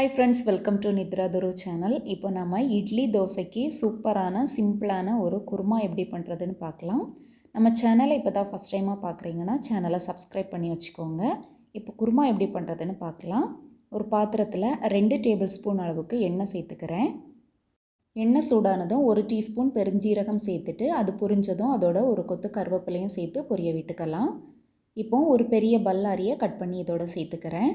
Hi friends welcome to Nithra Thuru channel இப்போ நம்ம இட்லி தோசைக்கு சூப்பரான சிம்பிளான ஒரு குருமா எப்படி பண்ணுறதுன்னு பார்க்கலாம். நம்ம சேனலை இப்போ தான் ஃபஸ்ட் டைமாக பார்க்குறீங்கன்னா சேனலை சப்ஸ்கிரைப் பண்ணி வச்சுக்கோங்க. இப்போ குருமா எப்படி பண்ணுறதுன்னு பார்க்கலாம். ஒரு பாத்திரத்தில் ரெண்டு டேபிள் ஸ்பூன் அளவுக்கு எண்ணெய் சேர்த்துக்கிறேன். எண்ணெய் சூடானதும் ஒரு டீஸ்பூன் பெருஞ்சீரகம் சேர்த்துட்டு அது புரிஞ்சதும் அதோட ஒரு கொத்து கருவேப்பிலையும் சேர்த்து பொரிய விட்டுக்கலாம். இப்போ ஒரு பெரிய பல்லாரியை கட் பண்ணி இதோட சேர்த்துக்கிறேன்.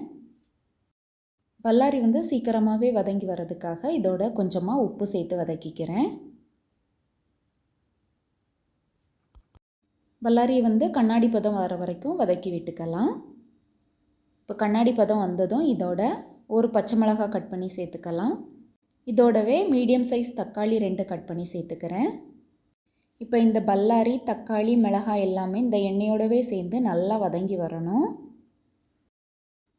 பல்லாரி வந்து சீக்கிரமாகவே வதங்கி வர்றதுக்காக இதோட கொஞ்சமாக உப்பு சேர்த்து வதக்கிக்கிறேன். பல்லாரியை வந்து கண்ணாடி பதம் வர வரைக்கும் வதக்கி விட்டுக்கலாம். இப்போ கண்ணாடி பதம் வந்ததும் இதோட ஒரு பச்சை மிளகாய் கட் பண்ணி சேர்த்துக்கலாம். இதோடவே மீடியம் சைஸ் தக்காளி ரெண்டு கட் பண்ணி சேர்த்துக்கிறேன். இப்போ இந்த பல்லாரி தக்காளி மிளகாய் எல்லாமே இந்த எண்ணெயோடவே சேர்ந்து நல்லா வதங்கி வரணும்.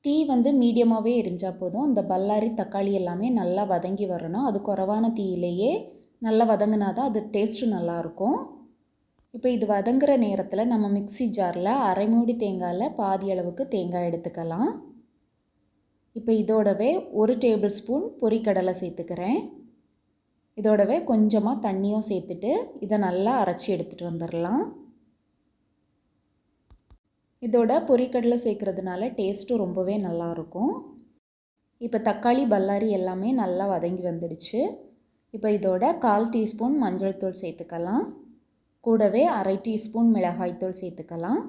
தீ வந்து மீடியமாகவே எரிஞ்சால் போதும். இந்த பல்லாரி தக்காளி எல்லாமே நல்லா வதங்கி வரணும். அது குறவான தீயிலேயே நல்லா வதங்கினா தான் அது டேஸ்ட்டு நல்லாயிருக்கும் இப்போ இது வதங்குற நேரத்தில் நம்ம மிக்சி ஜாரில் அரை மூடி தேங்காயில் பாதி அளவுக்கு தேங்காய் எடுத்துக்கலாம். இப்போ இதோடவே ஒரு டேபிள் ஸ்பூன் பொரிக்கடலை சேர்த்துக்கிறேன். இதோடவே கொஞ்சமாக தண்ணியும் சேர்த்துட்டு இதை நல்லா அரைச்சி எடுத்துகிட்டு வந்துடலாம். இதோட பொரிக்கடலை சேர்க்குறதுனால டேஸ்ட்டும் ரொம்பவே நல்லாயிருக்கும். இப்போ தக்காளி பல்லாரி எல்லாமே நல்லா வதங்கி வந்துடுச்சு. இப்போ இதோட கால் டீஸ்பூன் மஞ்சள் தூள் சேர்த்துக்கலாம். கூடவே அரை டீஸ்பூன் மிளகாய்த்தூள் சேர்த்துக்கலாம்.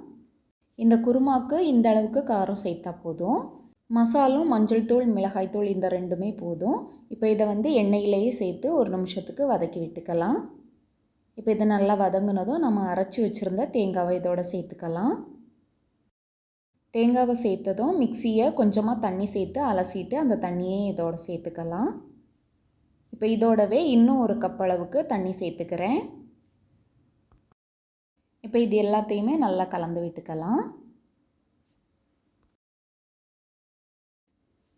இந்த குருமாக்கு இந்த அளவுக்கு காரம் சேர்த்தா போதும். மசாலும் மஞ்சள் தூள் மிளகாய்த்தூள் இந்த ரெண்டுமே போதும். இப்போ இதை வந்து எண்ணெயிலேயே சேர்த்து ஒரு நிமிஷத்துக்கு வதக்கி விட்டுக்கலாம். இப்போ இது நல்லா வதங்கினதும் நம்ம அரைச்சி வச்சுருந்த தேங்காவை இதோட சேர்த்துக்கலாம். தேங்காவை சேர்த்ததும் மிக்சியை கொஞ்சமாக தண்ணி சேர்த்து அலசிட்டு அந்த தண்ணியை இதோடு சேர்த்துக்கலாம். இப்போ இதோடவே இன்னும் ஒரு கப் அளவுக்கு தண்ணி சேர்த்துக்கிறேன். இப்போ இது எல்லாத்தையுமே நல்லா கலந்து விட்டுக்கலாம்.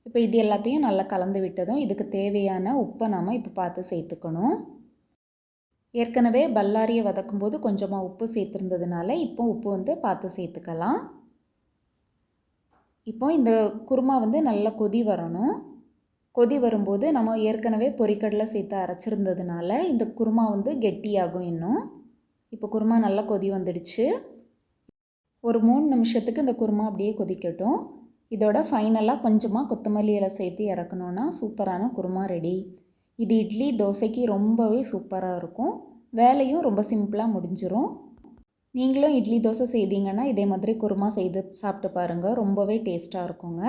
இப்போ இது எல்லாத்தையும் நல்லா கலந்து விட்டதும் இதுக்கு தேவையான உப்பை நாம் இப்போ பார்த்து சேர்த்துக்கணும். ஏற்கனவே பல்லாரியை வதக்கும்போது கொஞ்சமாக உப்பு சேர்த்துருந்ததுனால இப்போ உப்பு வந்து பார்த்து சேர்த்துக்கலாம். இப்போ இந்த குருமா வந்து நல்லா கொதி வரணும். கொதி வரும்போது நம்ம ஏற்கனவே பொரிக்கடலை சேர்த்து அரைச்சிருந்ததுனால இந்த குருமா வந்து கெட்டியாகும் இன்னும். இப்போ குருமா நல்லா கொதி வந்துடுச்சு. ஒரு மூணு நிமிஷத்துக்கு இந்த குருமா அப்படியே கொதிக்கட்டும். இதோட ஃபைனலாக கொஞ்சமாக கொத்தமல்லி இலை சேர்த்து இறக்கணுன்னா சூப்பரான குருமா ரெடி இது இட்லி தோசைக்கு ரொம்பவே சூப்பராக இருக்கும். வேலையும் ரொம்ப சிம்பிளாக முடிஞ்சிடும் நீங்களும் இட்லி தோசை செய்தீங்கன்னா இதே மாதிரி குருமா செய்து சாப்பிட்டு பாருங்கள் ரொம்பவே டேஸ்ட்டாக இருக்குங்க.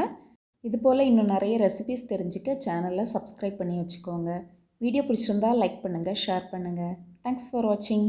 இது போல் இன்னும் நிறைய ரெசிபிஸ் தெரிஞ்சுக்க சேனலை சப்ஸ்கிரைப் பண்ணி வச்சுக்கோங்க. வீடியோ பிடிச்சிருந்தால் லைக் பண்ணுங்கள் ஷேர் பண்ணுங்கள் தேங்க்ஸ் ஃபார் வாட்சிங்